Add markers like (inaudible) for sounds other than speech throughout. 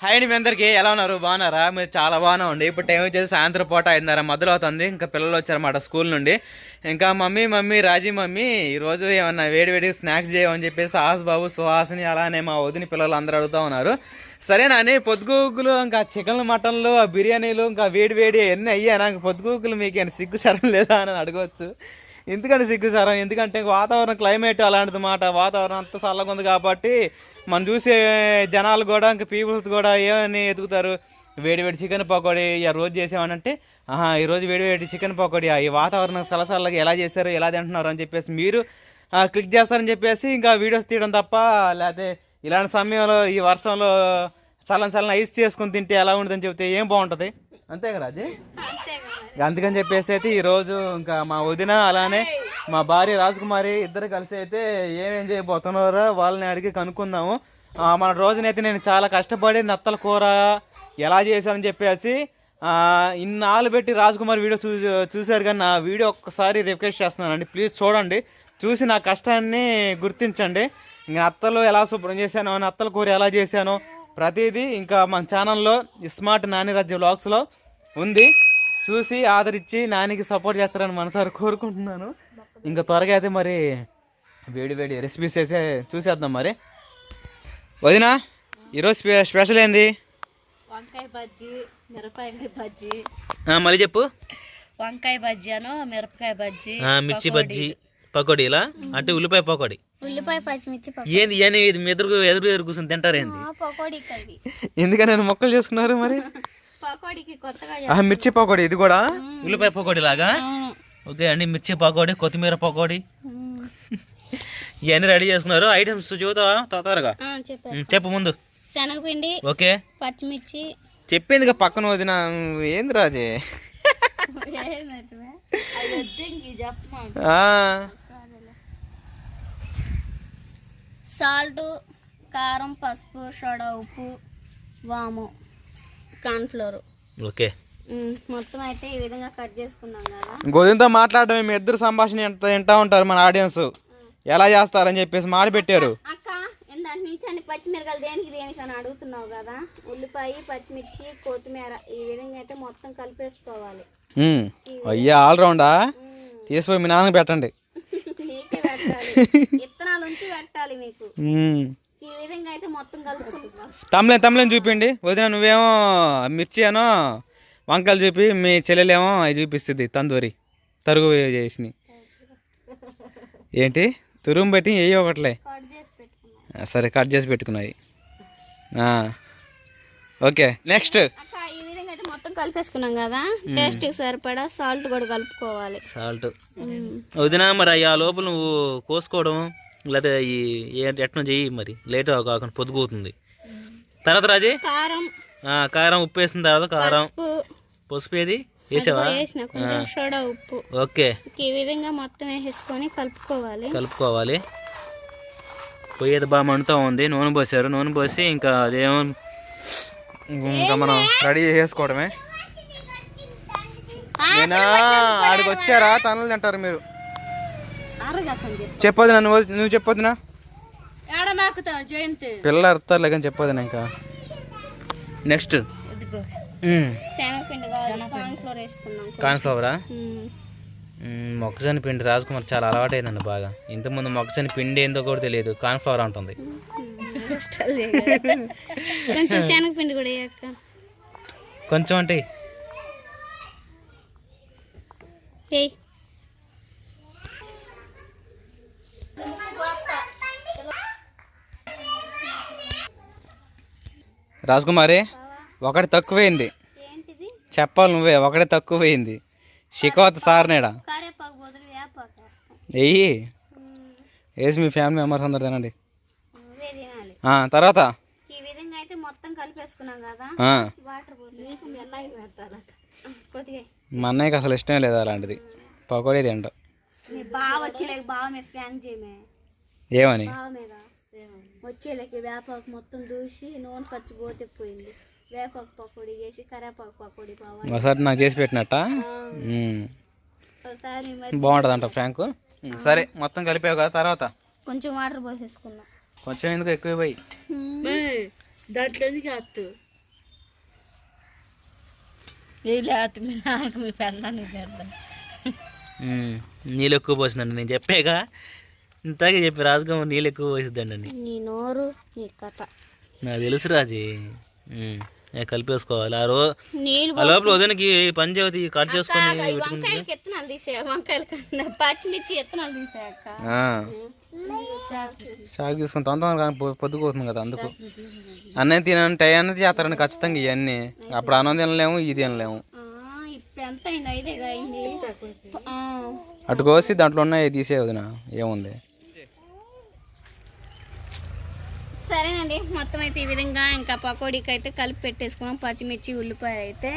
Hi అండి మీ అందరికీ. ఎలా ఉన్నారు? బాగున్నారా? మీరు చాలా బాగానే ఉండి ఇప్పుడు టైం వచ్చేసి సాయంత్రం పూట ఐదున్నర. మొదలు అవుతుంది. ఇంకా పిల్లలు వచ్చారన్నమాట స్కూల్ నుండి. ఇంకా మమ్మీ మమ్మీ రాజీ మమ్మీ ఈరోజు ఏమన్నా వేడి స్నాక్స్ చేయమని చెప్పేసి సాహస్ బాబు సుహాసిని అలానే మా వదిన పిల్లలు అందరూ అడుగుతూ ఉన్నారు. సరే నాని పొద్దుగూకులు ఇంకా చికెన్ మటన్లు ఆ బిర్యానీలు ఇంకా వేడి వేడి అన్నీ అయ్యా నాకు పొద్దుగూకులు మీకు ఏమైనా సిగ్గు సరం లేదా అని అడగవచ్చు ఎందుకంటే సిగ్గు సార్ ఎందుకంటే వాతావరణం క్లైమేట్ అలాంటిది మాట వాతావరణం అంత చల్లగా ఉంది కాబట్టి మనం చూసే జనాలు కూడా ఇంకా పీపుల్స్ కూడా ఏమని ఎదుగుతారు? వేడి వేడి చికెన్ పకోడీ ఇక రోజు చేసామనంటే ఆహా ఈరోజు వేడి వేడి చికెన్ పకోడీ ఈ వాతావరణం సలసల్లగా ఎలా చేశారు ఎలా తింటున్నారు అని చెప్పేసి మీరు క్లిక్ చేస్తారని చెప్పేసి ఇంకా వీడియోస్ తీయడం తప్ప లేకపోతే ఇలాంటి సమయంలో ఈ వర్షంలో చల్లని చల్లని ఐస్ చేసుకుని తింటే ఎలా ఉంటుందని చెప్తే ఏం బాగుంటుంది? అంతే కదా అది అందుకని చెప్పేసి అయితే ఈరోజు ఇంకా మా వదిన అలానే మా భార్య రాజకుమారి ఇద్దరు కలిసి అయితే ఏమేం చేయబోతున్నారో వాళ్ళని అడిగి కనుక్కుందాము. మన రోజునైతే నేను చాలా కష్టపడి నత్తల కూర ఎలా చేశానని చెప్పేసి ఇన్నాళ్ళు పెట్టి రాజకుమారి వీడియో చూ చూశారు కానీ నా వీడియో ఒక్కసారి రిక్వెస్ట్ చేస్తున్నానండి. ప్లీజ్ చూడండి. చూసి నా కష్టాన్ని గుర్తించండి. ఇంకా నత్తలు ఎలా శుభ్రం చేశానో నత్తల కూర ఎలా చేశానో ప్రతిదీ ఇంకా మన ఛానల్లో స్మార్ట్ నాని రాజ్య బ్లాగ్స్లో ఉంది. చూసి ఆదరించి నానికి సపోర్ట్ చేస్తారని మనసారి కోరుకుంటున్నాను. ఇంకా త్వరగా అయితే మరి వేడి వేడి రెసిపీస్ అయితే చూసేద్దాం మరి. వదినా ఈరోజు స్పె స్పెషల్ ఏంది? వంకాయ బజ్జీ మిరపకాయ బజ్జీ. మళ్ళీ చెప్పు. వంకాయ బజ్జీ అను మిరపకాయ బజ్జీ మిర్చి బజ్జీ పకోడీలా? అంటే ఉల్లిపాయ పకోడీ. ఉల్లిపాయ పచ్చిమిర్చి ఏంది ఏంది ఎదురు ఎదురు ఎదురు కూర్చొని తింటారేంది? పకోడీకి అవి ఎందుకని మొక్కలు చేసుకున్నారు మరి? (laughs) మిర్చి పకోడీ ఇది కూడా? ఉల్లిపాయ పకోడీ లాగా? ఓకే అండి మిర్చి పకోడీ కొత్తిమీర పకోడీ. ఇవన్నీ రెడీ చేసుకున్నారు ఐటమ్స్ చూద్దావా ఉం, చెప్పు ముందు. శనగపిండి ఓకే. పచ్చిమిర్చి. చెప్పింది పక్కన వదిన ఏంది రాజే? సాల్ట్ కారం పసుపు సోడా ఉప్పు వాము. Cornflour okay. మొత్తం అయితే ఈ విధంగా కట్ చేసుకున్నాం కదా. గోధుమతో మాట్లాడడం మీ ఇద్దరు సంభాషణ ఎంత వింటా ఉంటారు మన ఆడియన్స్. ఎలా చేస్తారని చెప్పేసి మాడి పెట్టారు. అక్క ఇందాక నుంచి అన్ని పచ్చిమిరకాయలు దేనికి దేనికి అని అడుగుతున్నావు కదా? ఉల్లిపాయ పచ్చిమిర్చి కొత్తిమీర ఈ విధంగా అయితే మొత్తం కలిపేసుకోవాలి. అయ్యా ఆల్రౌండా. తీసుకుపోయి మీ నాన్నకి పెట్టండి. (laughs) నీకే పెట్టాలి. విత్తనాల నుంచి పెట్టాలి మీకు. ఈ విధంగా అయితే మొత్తం కలుపుకుంటున్నాం తమ్లేం తమ్లేం చూపిండి. వదిన నువ్వేమో మిర్చి అనో వంకాయలు చూపి మీ చెల్లెలేమో అవి చూపిస్తుంది తందూరి తరుగు చేసి ఏంటి? తురుము పెట్టి ఏ ఒకట్లే? కట్ చేసి పెట్టుకున్నాం ఆ, సరే కట్ చేసి పెట్టుకున్నాయి. ఆ. Okay next. అక్క ఈ విధంగా అయితే మొత్తం కలిపేసుకున్నాం కదా? టేస్ట్ సరిపడా సాల్ట్ కూడా కలుపుకోవాలి. సాల్ట్. వదిన మరి ఆ లోపల నువ్వు కోసుకోవడం లేకపోతే ఈ ఎట్లా చెయ్యి మరి. లేట్ కాకుండా పొద్దుగుతుంది తర్వాత రాజీ? కారం. కారం ఉప్పు వేసిన తర్వాత కారం. పసుపు. ఏది? వేసావా? వేసిన. కొంచెం సోడా ఉప్పు. ఓకే. ఈ విధంగా మొత్తం వేసేసుకొని కలుపుకోవాలి. కలుపుకోవాలి. పొయ్యేది బాగా మండుతూ ఉంది. నూనె పోసారు. నూనె పోసి ఇంకా అదేమో ఇంకా మనం రెడీ చేసుకోవడమే నేను? ఆడికి వచ్చారా? తనులు తింటారు మీరు. చెప్పొద్దు నన్ను నువ్వు? చెప్పొద్దునా? పిల్లలు అరుతారులే కానీ చెప్పొద్దు ఇంకా? నెక్స్ట్. కార్న్ఫ్లవరా మొక్కజొన్న పిండి రాజకుమార్ చాలా అలవాటైందండి బాగా. ఇంతకుముందు మొక్కజొన్న పిండి ఏందో కూడా తెలియదు. కార్న్ఫ్లవర్ ఉంటుంది. కొంచెం అంటే రాజకుమారి ఒకటి తక్కువైంది. ఏంటిది? చెప్పాలి నువ్వే ఒకటే తక్కువైంది. షికోత వేపాకు వేస్తాం వెయ్యి వేసి మీ ఫ్యామిలీ మెంబర్స్ అందరు తినండి. నువ్వే తినాలి. ఆ, తర్వాత? ఈ విధంగా అయితే మొత్తం కలిపేసుకున్నాం కదా. ఆ, వాటర్ పోసి మెల్లగా పెడతారట కొద్దిగా. మా అన్నయ్యకి అసలు ఇష్టం లేదు అలాంటిది. పకోడీ తింటాం. ఏమని? వచ్చేలేక వేపాకు మొత్తం దూసి నూనె పచ్చి పోతే పోయింది. వేపాకు పకోడీ చేసి కరేపాకు పకోడీ బావ ఒకసారి నాకు చేసి పెట్టినట్ట. ఒకసారి మరి బాగుంటుందంట ఫ్రాంక్. సరే మొత్తం కలిపావు కదా తర్వాత? కొంచెం వాటర్ పోసేసుకుందాం కొంచెం ఎందుకు ఎక్కువ పోయి? దాంట్లో ఎందుకు మీ మీ పెళ్ళానికి ఉమ్, నీళ్ళు ఎక్కువ పోసిందండి నేను చెప్పాక ఇంతగా చెప్పి రాజుగా నీళ్ళు ఎక్కువ పోసిద్దండి అని. నీ నోరు నీ కథ. నాకు తెలుసు రాజీ. నేను కలిపేసుకోవాలి. ఆ రోజు ఆ లోపల ఉదయానికి పని చేతి కట్ చేసుకొని వంకాయలకి ఎత్తనాలు తీసే వంకాయలు కన్నా. పచ్చిమిర్చి ఎత్తనాలు షాక్ తీసుకుని తొందర పొద్దుకోతుంది కదా అందుకు. అన్నయ్య తినని టయాన్ని చేస్తారని ఖచ్చితంగా ఇవన్నీ. అప్పుడు అన్నం తినలేము ఇది తినలేము. అటు కోసి దాంట్లో ఉన్నాయి తీసేది నా ఏముంది? సరేనండి. మొత్తం అయితే ఈ విధంగా ఇంకా పకోడీకి అయితే కలిపి పెట్టేసుకున్నాం. పచ్చిమిర్చి ఉల్లిపాయ అయితే.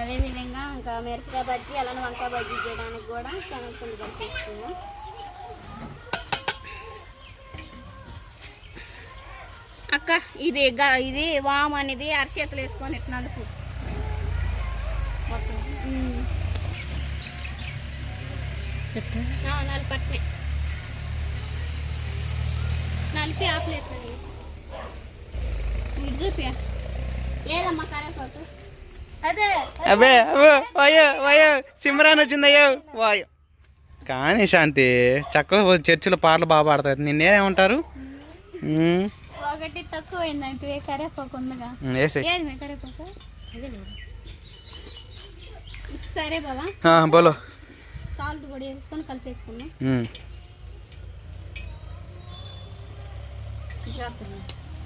అదే విధంగా ఇంకా మిరపకాయ బజ్జీ అలానే వంకాయ బజ్జీ చేయడానికి కూడా శనగపిండి కలిపేసుకున్నాం. అక్క ఇది ఇది వామ్ అనేది అరచేతులు వేసుకొని ఇట్లా నలుపు నలిపి ఆపలేదు అబ్బే అబ్బో వాయో వాయో సిమ్రాన్ వచ్చిందయ్యో వాయో. కానీ శాంతి చక్కగా చర్చిలో పాటలు బాగా పాడతాయి నిన్నేమంటారు ఒకటి తక్కువ అయిందంటే సరే బాబా బోలో. సాల్ట్ వేసుకొని కలిపేసుకున్నాం ఉమ్.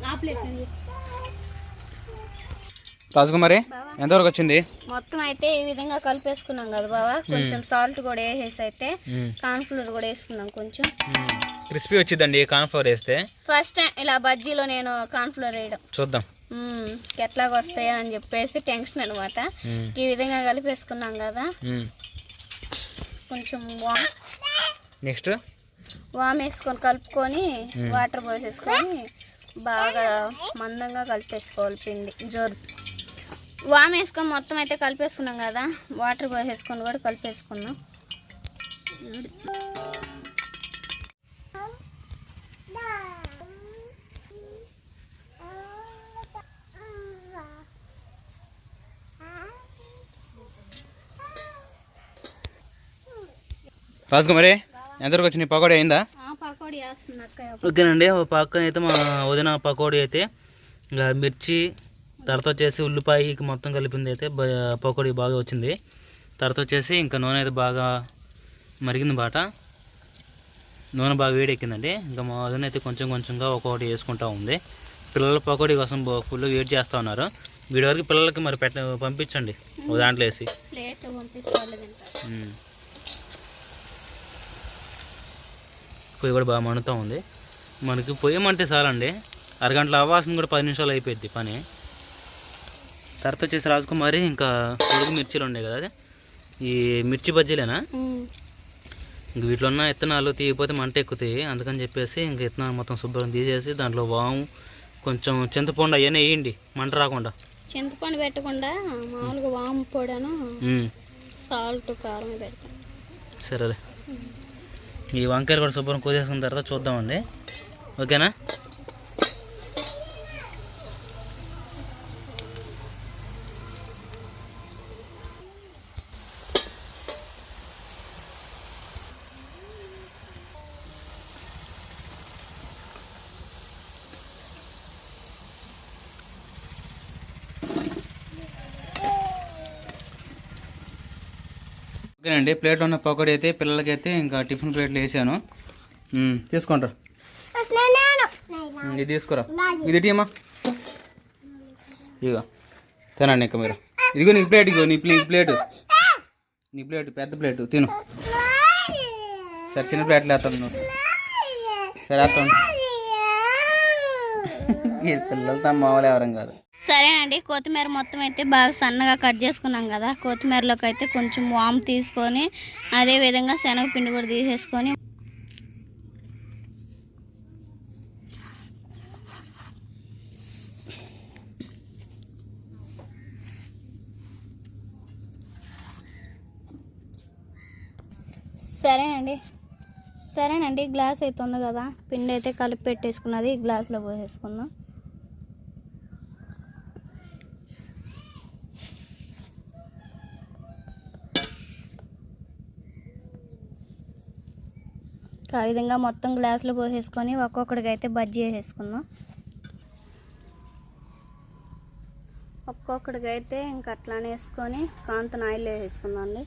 ఆపలేదు రాజకుమారి ఎంతవరకు వచ్చింది మొత్తం అయితే ఈ విధంగా కలిపేసుకున్నాం కదా బాబా కొంచెం సాల్ట్ కూడా వేసేసి అయితే కార్న్ఫ్లోర్ కూడా వేసుకున్నాం కొంచెం. క్రిస్పీ వచ్చిందండి కాన్ఫ్లవర్ వేస్తే. ఫస్ట్ టైం ఇలా బజ్జీలో నేను కార్న్ఫ్లోర్ వేయడం. చూద్దాం. ఎట్లాగ వస్తాయా అని చెప్పేసి టెన్షన్ అనమాట ఈ విధంగా కలిపేసుకున్నాం కదా. కొంచెం వామ్. నెక్స్ట్? వామ్ వేసుకొని కలుపుకొని వాటర్ పోసేసుకొని బాగా మందంగా కలిపేసుకోవాలి పిండి జోరు. వామ్ వేసుకొని మొత్తం అయితే కలిపేసుకున్నాం కదా. వాటర్ పోసేసుకొని కూడా కలిపేసుకున్నాం. రాజకుమారి ఎంతవరకు వచ్చింది? పకోడీ అయిందా? ఆ, పకోడీ వేస్తుంది అక్క ఓకేనండి ఒక పక్కన అయితే మా వదిన పకోడీ అయితే ఇంకా మిర్చి తర్వాత వచ్చేసి ఉల్లిపాయ మొత్తం కలిపింది అయితే పకోడీ బాగా వచ్చింది. తర్వాత వచ్చేసి ఇంకా నూనె అయితే బాగా మరిగింది బాట. నూనె బాగా వేడెక్కిందండి. ఇంకా మా అయితే కొంచెం కొంచెంగా ఒక్కొక్కటి వేసుకుంటా ఉంది. పిల్లల పకోడీ కోసం ఫుల్ వెయిట్ చేస్తూ ఉన్నారు. వీడి వరకు పిల్లలకి మరి పెట్ట పంపించండి. దాంట్లో వేసి. పొయ్యి కూడా బాగా మండుతూ ఉంది. మనకి పొయ్యి మంటే చాలండి. అరగంటలో అవ్వాల్సింది కూడా పది నిమిషాలు అయిపోయింది పని. తర్వాత వచ్చేసి రాజకుమారి ఇంకా పొడుగు మిర్చీలు ఉన్నాయి కదా అదే? ఈ మిర్చి బజ్జీలేనా. ఇంక వీటిలో ఉన్న విత్తనాలు తీయకపోతే మంట ఎక్కుతాయి. అందుకని చెప్పేసి ఇంక విత్తనాలు మొత్తం శుభ్రం తీసేసి దాంట్లో వాము కొంచెం చింతపండు అవన్నీ వేయండి మంట రాకుండా. చింతపండు పెట్టకుండా మామూలుగా వాము పొడను. సాల్ట్ కారం సరేలే. ఈ వంకాయలు కూడా శుభ్రం కోసేసుకున్న తర్వాత చూద్దామండి. ఓకేనా? ఓకేనండి ప్లేట్లో ఉన్న పకోడీ అయితే పిల్లలకి అయితే ఇంకా టిఫిన్ ప్లేట్లు వేసాను. తీసుకోండి ఉమ్, ఇది తీసుకురా. ఇది టీమా ఇగో తినండి ఇంకా మీరు. ఇదిగో నీ ప్లేట్ ఇగో నీ ప్లే ప్లేటు. నీ ప్లేట్ పెద్ద ప్లేట్ తిను. సరే చిన్న ప్లేట్లు వేస్తాను నువ్వు. సరే వేస్తాను. ఈ తమ మామూలు ఎవరం కాదు. సరేనండి కొత్తిమీర మొత్తం అయితే బాగా సన్నగా కట్ చేసుకున్నాం కదా కొత్తిమీరలోకి అయితే కొంచెం వామ్ తీసుకొని అదే విధంగా శనగపిండి కూడా తీసేసుకొని. సరేనండి సరేనండి గ్లాస్ అయితే ఉంది కదా. పిండి అయితే కలిపి పెట్టేసుకున్నది ఈ గ్లాస్లో పోసేసుకుందాం. ఆ విధంగా మొత్తం గ్లాసులు పోసేసుకొని ఒక్కొక్కడికి అయితే బజ్జీ వేసేసుకుందాం. ఒక్కొక్కడికి అయితే ఇంక అట్లానే వేసుకొని కాంతన ఆయిల్ వేసేసుకుందాం అండి.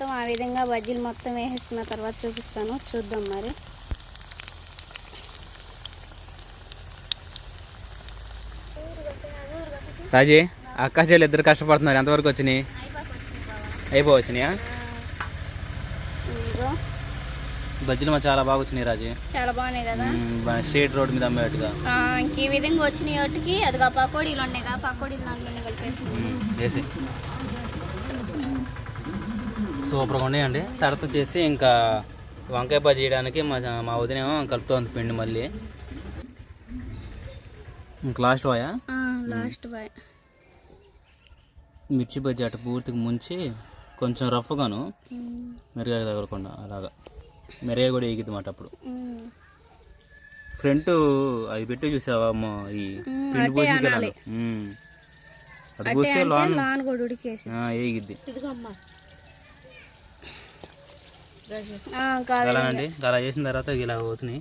మొత్తం ఆ విధంగా బజ్జీలు మొత్తం వేసేసుకున్న తర్వాత చూపిస్తాను. చూద్దాం మరి. రాజీ అక్క చెల్లి ఇద్దరు కష్టపడుతున్నారు. ఎంతవరకు వచ్చినాయి? అయిపోవచ్చినాయా? బజ్జీలు మా చాలా బాగా వచ్చినాయి రాజీ. చాలా బాగున్నాయి కదా? స్ట్రీట్ రోడ్ మీద అమ్మేట్టుగా ఇంక విధంగా వచ్చినాయి వాటికి. అదిగా పకోడీలు ఉన్నాయి కదా పకోడీలు దాంట్లోనే వేసి సూపర్గా ఉన్నాయండి. తర్వాత వచ్చేసి ఇంకా వంకాయ బజ్జీ చేయడానికి మా మా వదినేమో కలుపుతోంది పిండి మళ్ళీ. ఇంక లాస్ట్ వాయా లాస్ట్ బాయ్ మిర్చి బజ్జీ అటు పూర్తిగా ముంచి కొంచెం రఫ్గాను మెరుగా తగలకుండా అలాగా. మెరుగా కూడా ఎగిద్ది మాట అప్పుడు. ఫ్రంట్ అవి పెట్టి చూసావా అమ్మ? ఈ పిండి పోసి. అది పోస్తే లోన్ నాన్న కూడా ఉడికేసి. ఏగిద్ది అలానండి అలా చేసిన తర్వాత ఇలా పోతున్నాయి.